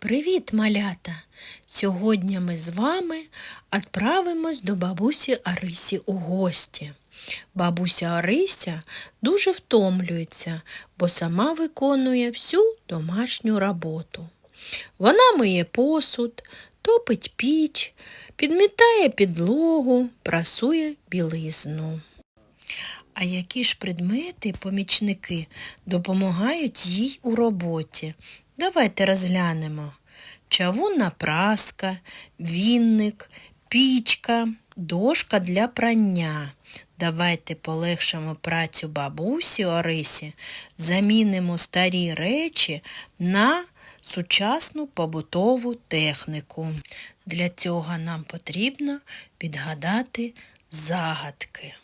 Привіт, малята! Сьогодні ми з вами відправимось до бабусі Арисі у гості. Бабуся Арися дуже втомлюється, бо сама виконує всю домашню роботу. Вона миє посуд, топить піч, підмітає підлогу, прасує білизну. А які ж предмети, помічники, допомагають їй у роботі? Давайте розглянемо. Чавунна праска, вінник, пічка, дошка для прання. Давайте полегшимо працю бабусі Орисі, замінимо старі речі на сучасну побутову техніку. Для цього нам потрібно відгадати загадки.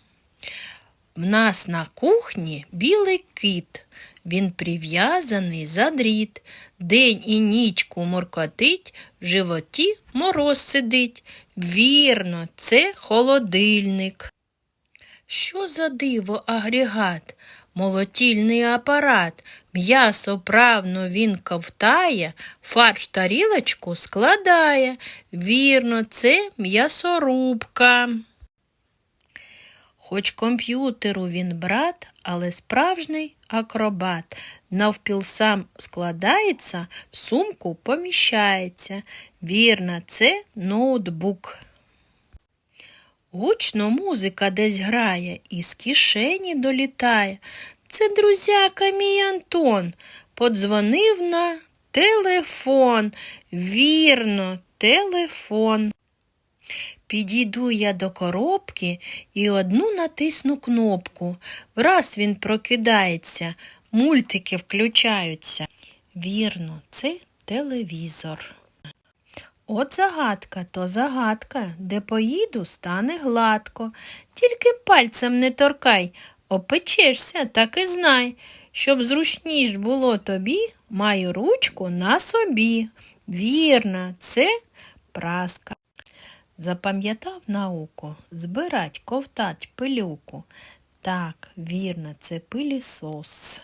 В нас на кухні білий кит. Він прив'язаний за дріт. День і нічку моркотить, в животі мороз сидить. Вірно, це холодильник. Що за диво агрегат? Молотільний апарат. М'ясо правно він ковтає, фарш тарілочку складає. Вірно, це м'ясорубка. Хоч комп'ютеру він брат, але справжній акробат. Навпіл сам складається, в сумку поміщається. Вірно, це ноутбук. Гучно музика десь грає і з кишені долітає. Це друзяка мій Антон. Подзвонив на телефон. Вірно, телефон. Підійду я до коробки і одну натисну кнопку. Враз він прокидається, мультики включаються. Вірно, це телевізор. От загадка, то загадка, де поїду, стане гладко. Тільки пальцем не торкай, опечешся, так і знай. Щоб зручніш було тобі, маю ручку на собі. Вірно, це праска. Запам'ятав науку, збирать, ковтать пилюку. Так, вірно, це пилісос.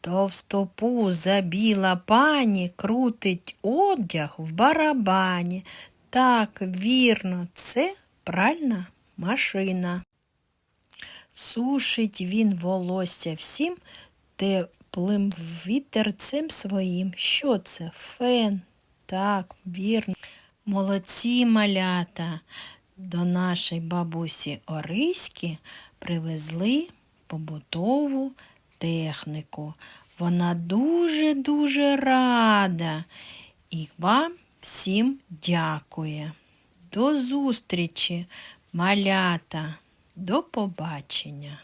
Товстопуза біла пані крутить одяг в барабані. Так, вірно, це пральна машина. Сушить він волосся всім теплим вітерцем своїм. Що це? Фен. Так, вірно. Молодці малята. До нашої бабусі Ориськи привезли побутову техніку. Вона дуже-дуже рада і вам всім дякує. До зустрічі, малята, до побачення.